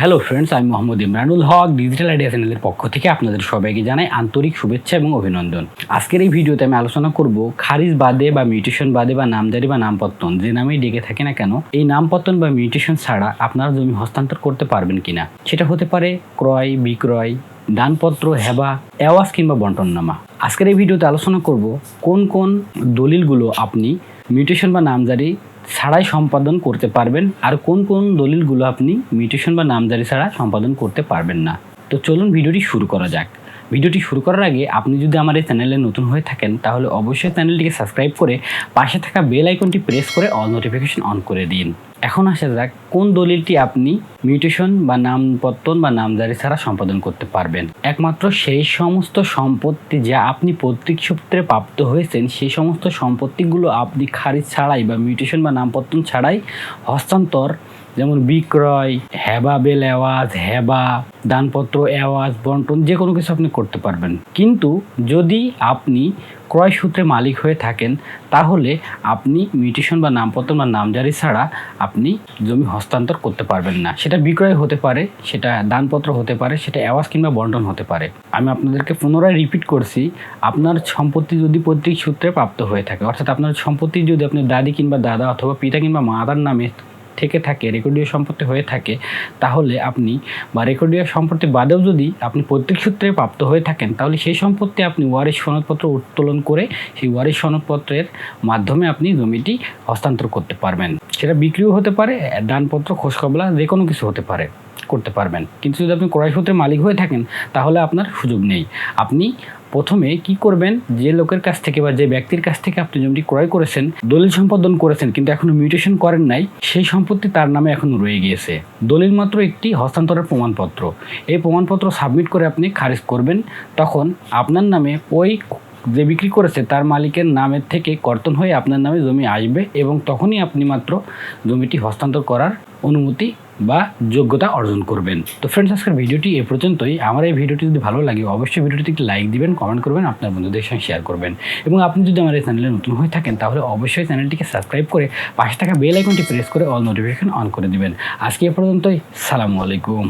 Hello friends আমি Mohammad Imranul Haque digital idea চ্যানেলের পক্ষ থেকে আপনাদের সবাইকে জানাই আন্তরিক শুভেচ্ছা এবং অভিনন্দন। আজকের এই ভিডিওতে আমি আলোচনা করব খারিজ বাদে বা মিউটেশন বাদে বা নামজারি বা নামপত্তন, যে নামেই ডেকে থাকে না কেন, এই নামপত্তন বা মিউটেশন ছাড়া আপনারা জমি হস্তান্তর করতে পারবেন কিনা? সেটা হতে পারে ক্রয়, বিক্রয়, দানপত্র, হেবা, অ্যাওয়াজ কিংবা বন্টননামা। আজকের এই ভিডিওতে আলোচনা করব কোন কোন দলিলগুলো আপনি মিউটেশন বা নামজারি ছাড়াই সম্পাদন করতে পারবেন। আর কোন কোন দলিলগুলো আপনি মিউটেশন বা নামজারি ছাড়া সম্পাদন করতে পারবেন না। তো চলুন ভিডিওটি শুরু করা যাক। ভিডিওটি শুরু করার আগে আপনি যদি আমার এই চ্যানেলে নতুন হয়ে থাকেন, তাহলে অবশ্যই চ্যানেলটিকে সাবস্ক্রাইব করে পাশে থাকা বেল আইকনটি প্রেস করে অল নোটিফিকেশন অন করে দিন। এখন আসা যাক কোন দলিলটি আপনি মিউটেশন বা নামপত্তন বা নামজারি ছাড়া সম্পাদন করতে পারবেন। একমাত্র সেই সমস্ত সম্পত্তি যা আপনি পৈতৃক সূত্রে প্রাপ্ত হয়েছেন, সেই সমস্ত সম্পত্তিগুলো আপনি খারিজ ছাড়াই বা মিউটেশন বা নামপত্তন ছাড়াই হস্তান্তর, যেমন বিক্রয়, হেবা, বেল আওয়াজ হেবা, দানপত্র, অ্যাওয়াজ, বন্টন, যে কোনো কিছু আপনি করতে পারবেন। কিন্তু যদি আপনি ক্রয় সূত্রে মালিক হয়ে থাকেন, তাহলে আপনি মিউটেশন বা নামপত্র বা নামজারি ছাড়া আপনি জমি হস্তান্তর করতে পারবেন না। সেটা বিক্রয় হতে পারে, সেটা দানপত্র হতে পারে, সেটা অ্যাওয়াজ কিংবা বন্টন হতে পারে। আমি আপনাদেরকে পুনরায় রিপিট করছি, আপনার সম্পত্তি যদি পৈতৃক সূত্রে প্রাপ্ত হয়ে থাকে, অর্থাৎ আপনার সম্পত্তি যদি আপনার দাদি কিংবা দাদা অথবা পিতা কিংবা মাতার নামে থেকে থাকে রেকর্ডীয় সম্পত্তি হয়ে থাকে, তাহলে আপনি বা রেকর্ডীয় সম্পত্তি বাদেও যদি আপনি প্রত্যেক সূত্রে প্রাপ্ত হয়ে থাকেন, তাহলে সেই সম্পত্তি আপনি ওয়ারিশ সনদপত্র উত্তোলন করে, সেই ওয়ারিশ সনদপত্রের মাধ্যমে আপনি জমিটি হস্তান্তর করতে পারবেন। সেটা বিক্রিও হতে পারে, দানপত্র খোঁজকবলা যে কোনো কিছু হতে পারে, করতে পারবেন। কিন্তু যদি আপনি ক্রয় সূত্রে মালিক হয়ে থাকেন, তাহলে আপনার সুযোগ নেই। আপনি প্রথমে কি করবেন, যে লোকের কাছ থেকে বা যে ব্যক্তির কাছ থেকে আপনি জমিটি ক্রয় করেছেন, দলিল সম্পাদন করেছেন, কিন্তু এখনও মিউটেশন করেন নাই, সেই সম্পত্তি তার নামে এখনও রয়ে গিয়েছে। দলিল মাত্র একটি হস্তান্তরের প্রমাণপত্র। এই প্রমাণপত্র সাবমিট করে আপনি খারিজ করবেন, তখন আপনার নামে ওই যে বিক্রি করেছে, তার মালিকের নামের থেকে কর্তন হয়ে আপনার নামে জমি আসবে এবং তখনই আপনি মাত্র জমিটি হস্তান্তর করার অনুমতি বা যোগ্যতা অর্জন করবেন। তো ফ্রেন্ডস আজকের ভিডিওটি এ পর্যন্তই। আমার এই ভিডিওটি যদি ভালো লাগে, অবশ্যই ভিডিওটি একটি লাইক দিবেন কমেন্ট করবেন, আপনার বন্ধুদের সঙ্গে শেয়ার করবেন। এবং আপনি যদি আমার এই চ্যানেলে নতুন হয়ে থাকেন, তাহলে অবশ্যই চ্যানেলটিকে সাবস্ক্রাইব করে পাশে থাকা বেল আইকনটি প্রেস করে অল নোটিফিকেশন অন করে দিবেন। আজকে এ পর্যন্তই। সালামু আলাইকুম।